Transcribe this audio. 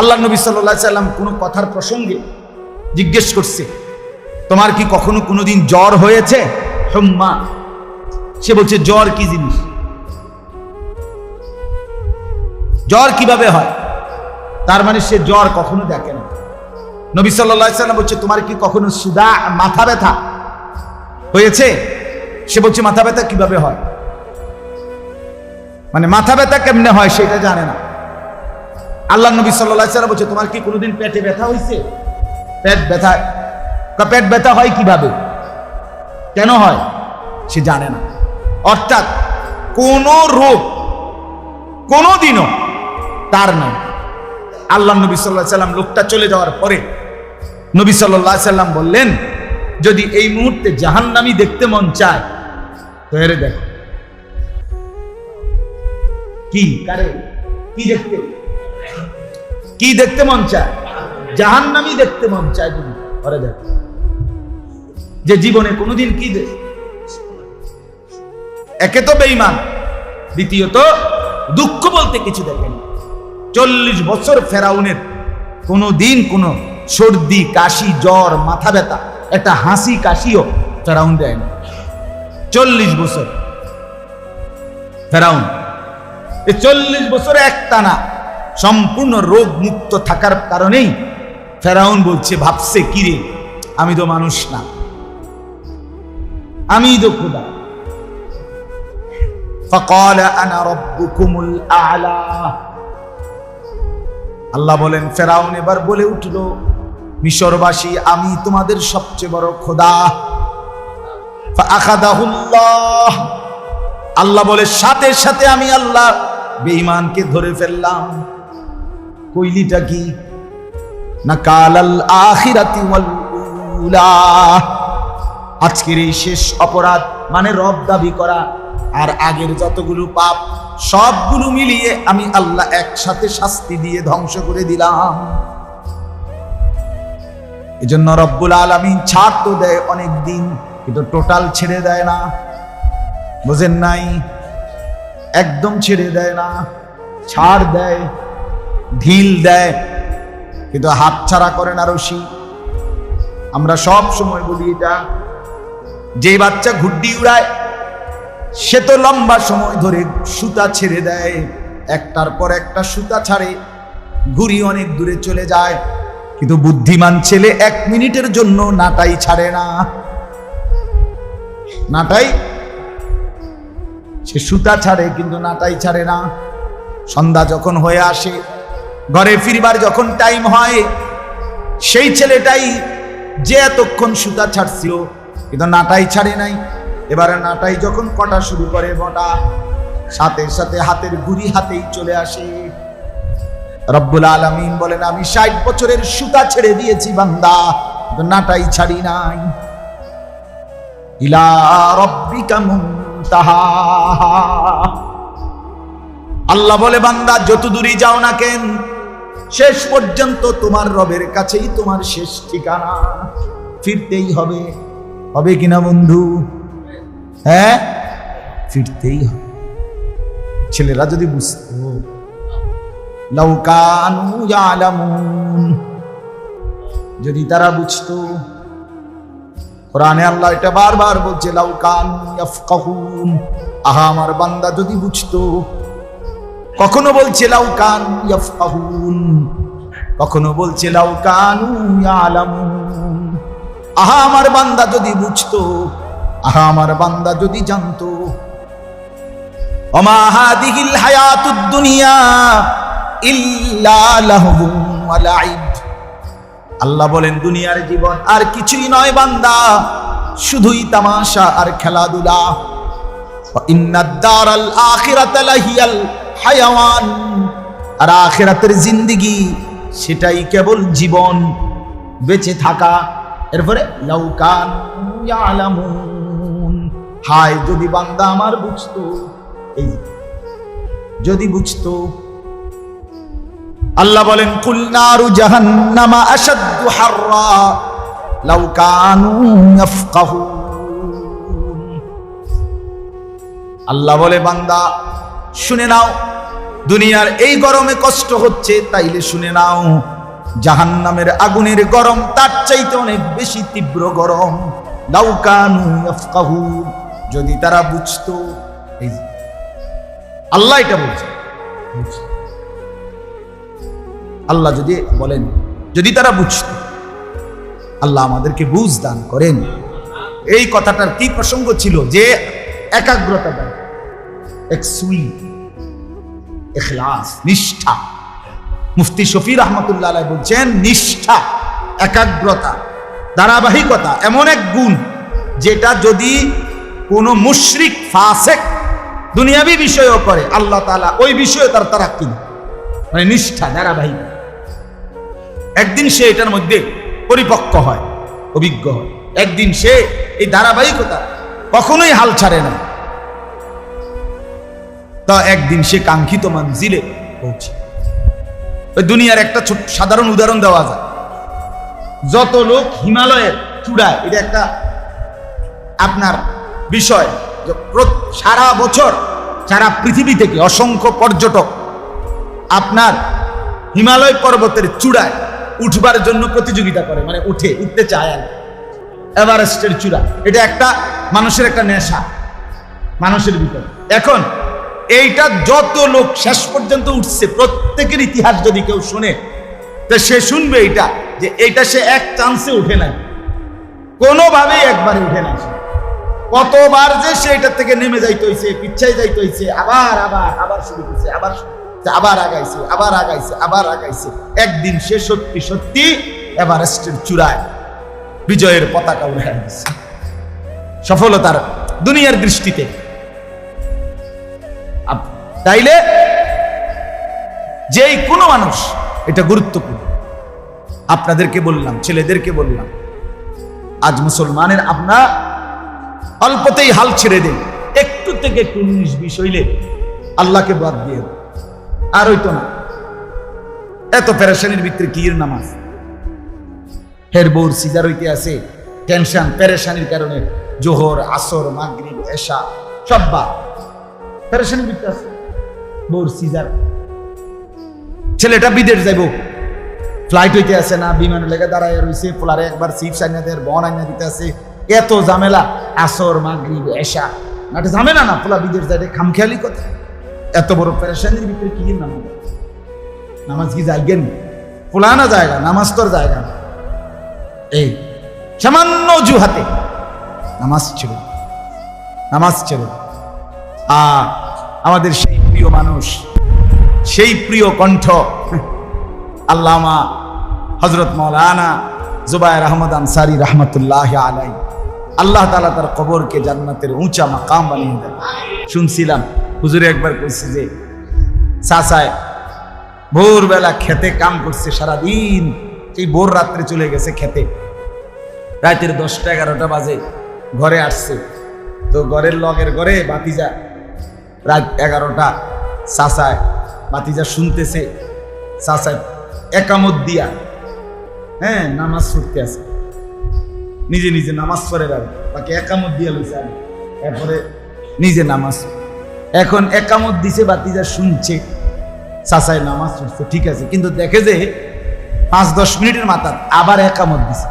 আল্লাহ নবী সাল্লাহ সাল্লাম কোনো কথার প্রসঙ্গে জিজ্ঞেস করছে, তোমার কি কখনো কোনোদিন জ্বর হয়েছে? হুম্মা। সে বলছে, জ্বর কি জিনিস? জ্বর কীভাবে হয়? তার মানে সে জ্বর কখনো দেখে না। নবী সাল্লাহ সাল্লাম বলছে, তোমার কি কখনো সুদা, মাথা ব্যথা হয়েছে? সে বলছে, মাথা ব্যথা কীভাবে হয়? মানে মাথা ব্যথা কেমনে হয় সেটা জানে না। আল্লাহ নবী সাল্লাহ সাল্লাম বলছে, তোমার কি কোনোদিন পেটে ব্যথা হয়েছে? পেট ব্যথা পেট ব্যথা হয় কীভাবে? কেন হয়? সে জানে না। অর্থাৎ কোন রোগ কোনোদিনও তার নাই। আল্লাহ নবী সাল্লাহ সাল্লাম লোকটা চলে যাওয়ার পরে নবী সাল্লাহ সাল্লাম বললেন, যদি এই মুহূর্তে জাহান্নামি দেখতে মন চায়, তো এরে দেখো। কি? কারে? কি দেখতে? কি দেখতে মন চায়? জাহান্নামি দেখতে মন চায় তুমি। ওরে দেখো যে জীবনে কোনোদিন কি দেখ একে তো বেইমান দ্বিতীয়ত দুঃখ বলতে কিছু দেখেন চল্লিশ বছর ফেরাউনের কোনো দিন কোনো সর্দি, কাশি, জ্বর, মাথা ব্যথা, একটা হাসি, কাশিও ফেরাউন দেয় না। চল্লিশ বছর। ফেরাউন, এই চল্লিশ বছরে একটানা সম্পূর্ণ রোগ মুক্ত থাকার কারণেই ফেরাউন বলছে ভাবছে কিরে আমি তো মানুষ না আমি তো খোদা فقال انا ربكم الاعلى আল্লাহ বলেন ফেরাউন এবার বলে উঠল মিশরবাসী আমি তোমাদের সবচেয়ে বড় খোদা فأخذه الله আল্লাহ বলে সাথে সাথে আমি আল্লাহ বেঈমানকে ধরে ফেললাম কইলিটা কি না কালাল আখিরাতি আজকের এই শেষ অপরাধ মানে রব দাবি করা আর আগের যতগুলো পাপ, সবগুলো মিলিয়ে আমি আল্লাহ একসাথে শাস্তি দিয়ে ধ্বংস করে দিলাম। এজন্য রব্বুল আলমিন ছাড় তো দেয় অনেক দিন, কিন্তু টোটাল ছেড়ে দেয় না। বোঝেন নাই? একদম ছেড়ে দেয় না। ছাড় দেয় ঢিল দেয়, কিন্তু হাত ছাড়া করে না রশি। আমরা সব সময় বলি এটা, যে বাচ্চা ঘুড্ডি উড়ায়, সে তো লম্বা সময় ধরে সুতা ছেড়ে দেয়। একটার পর একটা সুতা ছাড়ে ঘুরি অনেক দূরে চলে যায়, কিন্তু বুদ্ধিমান ছেলে এক মিনিটের জন্য নাটাই ছাড়ে না। নাটাই? সে সুতা ছাড়ে, কিন্তু নাটাই ছাড়ে না। সন্ধ্যা যখন হয়ে আসে ঘরে ফিরবার যখন টাইম হয়, সেই ছেলেটাই যে এতক্ষণ সুতা ছাড়ছিল, কিন্তু নাটাই ছাড়ে নাই। এবারে নাটাই যখন কটা শুরু করে, বটা সাথে সাথে হাতের ঘুরি হাতেই চলে আসে। রব্বুল আলমিন বলেন, আমি ষাট বছরের সুতা ছেড়ে দিয়েছি বান্দা নাটাই ছাড়ি নাই। ইলা রব্বিকা মুনতাহা। আল্লাহ বলে, বান্দা যত দূরই যাও না কেন শেষ পর্যন্ত তোমার রবের কাছেই তোমার শেষ ঠিকানা। ফিরতেই হবে। হবে কিনা বন্ধু? হ্যাঁ? ফিরতেই হবে। ছেলেরা যদি বুঝত। লাউকানু ইয়ালামুন। যদি তারা বুঝতো। কোরআনে আল্লাহ এটা বারবার বলছে লাউকান আহা, আমার বান্দা যদি বুঝতো। কখনো বলছে লাউকান ইয়াফকাহুন। কখনো বলছে, লাউ কানু ইয়ালামুন। আহা, আমার বান্দা যদি বুঝতো, আহা, আমার বান্দা যদি জানতো। ওমা হাদিহিল হায়াতুদ দুনিয়া ইল্লা লাহবুন ওয়া লাইব। আল্লাহ বলেন, দুনিয়ার জীবন আর কিছুই নয় বান্দা, শুধুই তামাশা আর খেলাধুলা। ইন্নাদ দারাল আখিরাতা লাহিয়াল হায়াওয়ান। আর আখিরাতের জিন্দেগি সেটাই কেবল জীবন, বেঁচে থাকা। এরপরে লাউকান হায়, যদি বান্দা আমার বুঝতো, এই যদি বুঝতো। আল্লাহ বলেন, কুল নারু জাহান্নামা আশাদ্দু হাররা, লাউ কানু ইয়াফকাহুন। আল্লাহ বলে, বান্দা, শুনে নাও দুনিয়ার এই গরমে কষ্ট হচ্ছে, তাইলে শুনে নাও, জাহান্নামের আগুনের গরম তার চাইতে অনেক বেশি তীব্র গরম। লাউকানু যদি তারা বুঝতো আল্লাহ এটা বলছে। আল্লাহ যদি বলেন, যদি তারা বুঝতো, আল্লাহ আমাদেরকে বুঝ দান করেন। এই কথাটার কি প্রসঙ্গ ছিল? যে একাগ্রতা দেয়, এক সুইট এখলাস নিষ্ঠা। মুফতি শফি রহমতুল্লাহ বলছেন, নিষ্ঠা, একাগ্রতা, ধারাবাহিকতা এমন এক গুণ যেটা যদি কোনো মুশরিক, ফাসেক দুনিয়াবি বিষয়ও করে, আল্লাহ তাআলা ওই বিষয়ে তার তারা কিনে মানে নিষ্ঠা, ধারাবাহিক। একদিন সে এটার মধ্যে পরিপক্ক হয়, অভিজ্ঞ হয়। একদিন সে এই ধারাবাহিকতা কখনোই হাল ছাড়ে না। তা একদিন সে কাঙ্ক্ষিত মঞ্জিলে পৌঁছে। ওই দুনিয়ার একটা ছোট সাধারণ উদাহরণ দেওয়া যায়। যত লোক হিমালয়ের চূড়ায়, এটা একটা আপনার বিষয় সারা বছর সারা পৃথিবী থেকে অসংখ্য পর্যটক আপনার হিমালয় পর্বতের চূড়ায় উঠবার জন্য প্রতিযোগিতা করে মানে উঠে, উঠতে চায় আর এভারেস্টের চূড়া। এটা একটা মানুষের একটা নেশা, মানুষের ভিতরে এখন এইটা যত লোক শেষ পর্যন্ত উঠছে, প্রত্যেকের ইতিহাস যদি কেউ শুনে, তো সে শুনবে এটা যে এইটা সে এক চান্সে উঠে নাই। কোনোভাবেই একবারে উঠে নাই কতবার যে সে এটার থেকে নেমে যাইতে হয়েছে পিচ্ছাই যাইতে হয়েছে আবার আবার আবার শুরু করছে, আবার আবার আগাইছে আবার আগাইছে আবার আগাইছে। একদিন সে সত্যি সত্যি এভারেস্টের চূড়ায় বিজয়ের পতাকা গেছে সফলতার দুনিয়ার দৃষ্টিতে। তাইলে যেই কোনো মানুষ এটা গুরুত্বপূর্ণ। আপনাদেরকে বললাম, ছেলেদেরকে বললাম, আজ মুসলমানের আপনা অল্পতেই হাল ছেড়ে দেন। একটু থেকে একটু উনিশ, বিশ হইলে আল্লাহকে বাদ দিয়ে। আর হইতো না। এত পেরেশানির ভিতরে কি নামাজ? হের বউর সিজার হইতে আছে, টেনশন, পেরেশানির কারণে জোহর, আসর, মাগরিব, এশা, সব বা পেরেশানির ভিতরে আছে। বউর সিজার। ছেলেটা বিদেশ যাইব। ফ্লাইট হইতে আছে না, বিমানের লেগে দাঁড়ায় রইছে। পোলারে একবার সিপস আইনা দেয় বন আইনা দিতে আছে এত ঝামেলা, আসর, মাগরিব না এটা ঝামেলা না, পোলা বিদেশ যায় খামখেয়ালি কথা। এত বড় পেরেশানির ভিতরে কি নামাজ? নামাজ কি নেই? পোলা না জায়গা, নামাজ তোর জায়গা না। এই, সামান্য জুহাতে নামাজ ছিল নামাজ ছিল আ, আমাদের সেই প্রিয় মানুষ, সেই প্রিয় কণ্ঠ আল্লামা হজরত মৌলানা জুবায়ের আহমদ আনসারি রহমতুল্লাহ আলাই আল্লাহ তালা তার কবরকে জান্নাতের উঁচা মাকাম বানিয়ে দেয় শুনছিলাম, হুজুরে একবার কইছে যে, চাচায়, ভোরবেলা খেতে কাম করছে সারাদিন, এই ভোর রাত্রে চলে গেছে খেতে। রাতের দশটা এগারোটা বাজে, ঘরে আসছে। তো ঘরের লগের ঘরে বাতিজা রাত এগারোটা চাচায় বাতিজা শুনতেছে চাচায় একামত দিয়া হ্যাঁ নামাজ পড়তে আছে। নিজে নিজে নামাজ পড়ে রাখে বাকি একামত দিয়া লইছে আগে এরপরে নিজে নামাজ। এখন একামত দিছে বাতিজা শুনছে চাচায় নামাজ পড়ছে, ঠিক আছে। কিন্তু দেখে যে পাঁচ দশ মিনিটের মাথা আবার একামত দিছে।